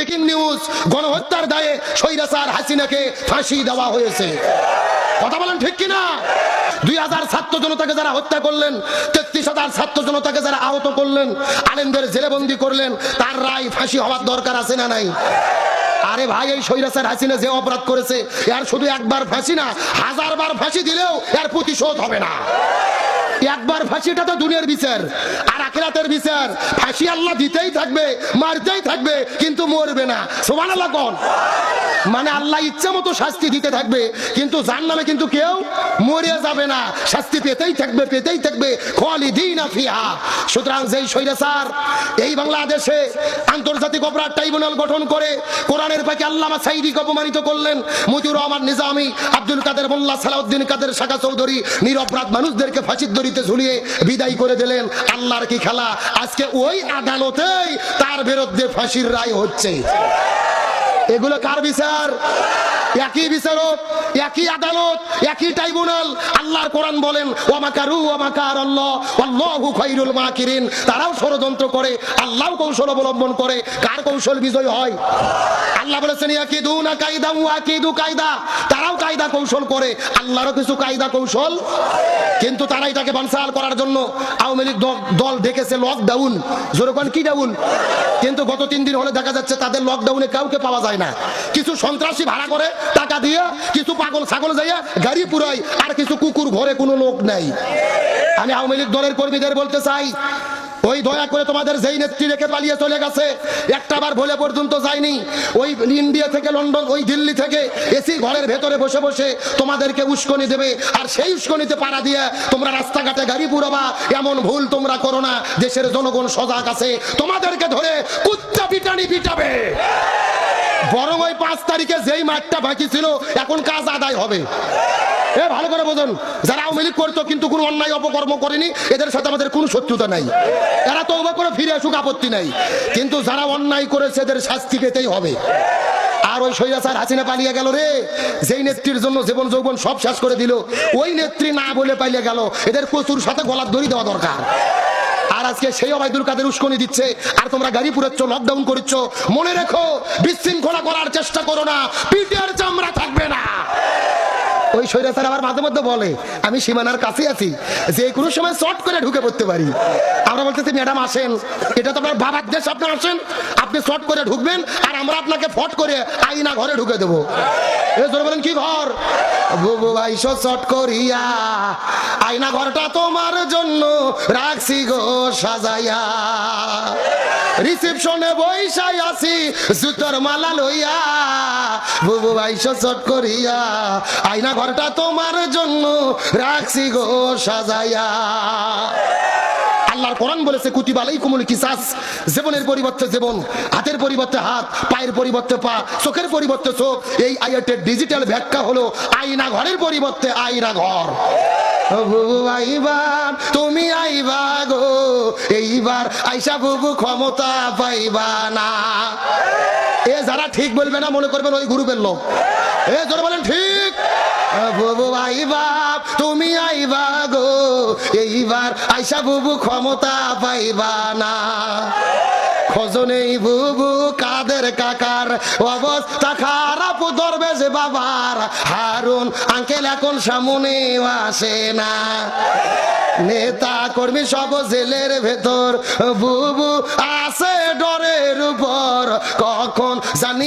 Breaking news, গণহত্যার দায়ে সৈরাসার হাসিনাকে ফাঁসি দেওয়া হয়েছে। কথা বলেন ঠিক কিনা? দুই হাজার ছাত্র জনতাকে যারা হত্যা করলেন, তেত্রিশ হাজার ছাত্র জনতাকে যারা আহত করলেন, আলেমদের জেলেবন্দি করলেন, তার রায় ফাঁসি হওয়ার দরকার আছে না নাই? আরে ভাই, এই সৈরাসার হাসিনা যে অপরাধ করেছে, এর শুধু একবার ফাঁসি না হাজার বার ফাঁসি দিলেও এর প্রতিশোধ হবে না। একবার ফাঁসিটা তো দুনিয়ার বিচার, আর আখেরাতের বিচার। ফাঁসি আল্লাহ দিতেই থাকবে, মারতেই থাকবে, কিন্তু মরবে না। সোমান আল্লাহ কোন। মানে আল্লাহ ইচ্ছা মতো শাস্তি দিতে থাকবে, কিন্তু যার নামে কিন্তু কেউ মরে যাবে না। শাস্তি পেতেই থাকবে পেতেই থাকবে। খালিদিন ফিহা। সুতরাং যেই স্বৈরাচার এই বাংলাদেশে আন্তর্জাতিক অপরাধ ট্রাইব্যুনাল গঠন করে, কোরআনের পাকে আল্লামা সাইদিকে অপমানিত করলেন, মতিউর রহমান নিজামী, আব্দুল কাদের মোল্লা, সালাউদ্দিন কাদের, শাখা চৌধুরী নিরপরাধ মানুষদেরকে ফাঁসির দড়িতে ঝুলিয়ে বিদায় করে দিলেন। আল্লাহর কি খেলা? আজকে ওই আদালতেই তার বিরুদ্ধে ফাঁসির রায় হচ্ছে। এগুলো কার বিচার? একই বিচারক, একই আদালত, একই ট্রাইব্যুনাল। আল্লাহর কোরআন বলেন ওমাকারু ওমাকার আল্লাহ আল্লাহু মা কিরিন তারাও ষড়যন্ত্র করে আল্লাহও কৌশল অবলম্বন করে। কার কৌশল বিজয় হয়? আল্লাহ বলেছেন ইয়াকিদু না কায়দা, ওয়াকিদু কায়দা। তারাও কায়দা কৌশল করে, আল্লাহরও কিছু কায়দা কৌশল কিন্তু তারা এটাকে বানসাল করার জন্য আওয়ামী লীগ দল- দল ডেকেছে লকডাউন যেরকম কি ডাউন কিন্তু গত তিন দিন হলে দেখা যাচ্ছে তাদের লকডাউনে কাউকে পাওয়া যায় না। কিছু সন্ত্রাসী ভাড়া করে টাকা দিয়ে, কিছু পাগল ছাগল যাইয়া গাড়ি পুরাই আর কিছু কুকুর ঘরে কোনো লোক নাই। আমি আওয়ামী লীগ দলের কর্মীদের বলতে চাই ওই দয়া করে তোমাদের যেই নেত্রী রেখে পালিয়ে চলে গেছে, একটা বার বলে পর্যন্ত যায়নি। ওই ইন্ডিয়া থেকে লন্ডন, ওই দিল্লি থেকে এসি ঘরের ভেতরে বসে বসে তোমাদেরকে উস্কনি দেবে। আর সেই উস্কনিতে পাড়া দিয়ে তোমরা রাস্তাঘাটে গাড়ি পুরোবা এমন ভুল তোমরা করো না। দেশের জনগণ সজাগ আছে, তোমাদেরকে ধরে কুত্তা পিটানি পিটাবে। বরং ওই পাঁচ তারিখে যেই মাঠটা বাকি ছিল, এখন কাজ আদায় হবে। এ, ভালো করে বোঝুন। যারা আওয়ামী লীগ করতো, কিন্তু কোনো অন্যায় অপকর্ম করেনি, এদের সাথে আমাদের কোনো শত্রুতা নাই। এরা তো করে ফিরে আসুক, আপত্তি নাই। কিন্তু যারা অন্যায় করেছে, এদের শাস্তি পেতেই হবে। আর ওই সৈরাচার হাসিনা পালিয়ে গেল রে। যেই নেত্রীর জন্য জীবন যৌবন সব শেষ করে দিল, ওই নেত্রী না বলে পালিয়ে গেল। এদের প্রচুর সাথে গলার দড়ি দেওয়া দরকার। আর আজকে সেই অবায়দুল কাদের উস্কনি দিচ্ছে, আর তোমরা গাড়ি পুরাচ্ছ লকডাউন করছ মনে রেখো, বিশৃঙ্খলা করার চেষ্টা করো না পিটিআর চামড়া থাকবে না। ওই সৈরা স্যার আবার মাঝে মধ্যে বলে, আমি সীমানার কাছে আছি, যে কোনো সময় শর্ট করে ঢুকে পড়তে পারি। আমরা বলতেছি, ম্যাডাম, আসেন। এটা তো আপনার বাবার দেশ, আপনি আসেন, আপনি শর্ট করে ঢুকবেন, আর আমরা আপনাকে ফট করে আইনা ঘরে ঢুকে দেবো। এ জোরে বলেন, কি ঘর? বুবু আইসো শর্ট করিয়া আয়না ঘরটা তোমার জন্য রাখছি গো সাজাইয়া। রিসেপশনে বইসাই আছি, জুতোর মালা লইয়া বুবু আইসো চট করিয়া, আয়না ঘরটা তোমার জন্য রাখছি গো সাজাইয়া। আল্লাহর কোরআন বলেছে, কুতিবা আলাইকুমুল কিসাস। জীবনের পরিবর্তে জীবন, হাতের পরিবর্তে হাত, পায়ের পরিবর্তে পা, চোখের পরিবর্তে চোখ। এই আইয়াটের ডিজিটাল ব্যাখ্যা হলো আয়না ঘরের পরিবর্তে আয়না ঘর। ও বুবু আইবা তুমি আইবা গো, এইবার আইসা বুবু ক্ষমতা পাইবা না। এ যারা ঠিক বলবে না, মনে করবেন ওই গ্রুপের লোক। এ যারা বলেন ঠিক, বুবু আইবা তুমি আইবা গো, এইবার আইসা বুবু ক্ষমতা পাইবা না। খোঁজনেই বুবু কাদের কাকার অবস্থা খারাপ ধরবে যে বাবার হারুন, আঙ্কেল এখন সামনে আসে না। নেতা কর্মী সব জেলের ভেতর বুবু আছে ডরের উপর কখন জানি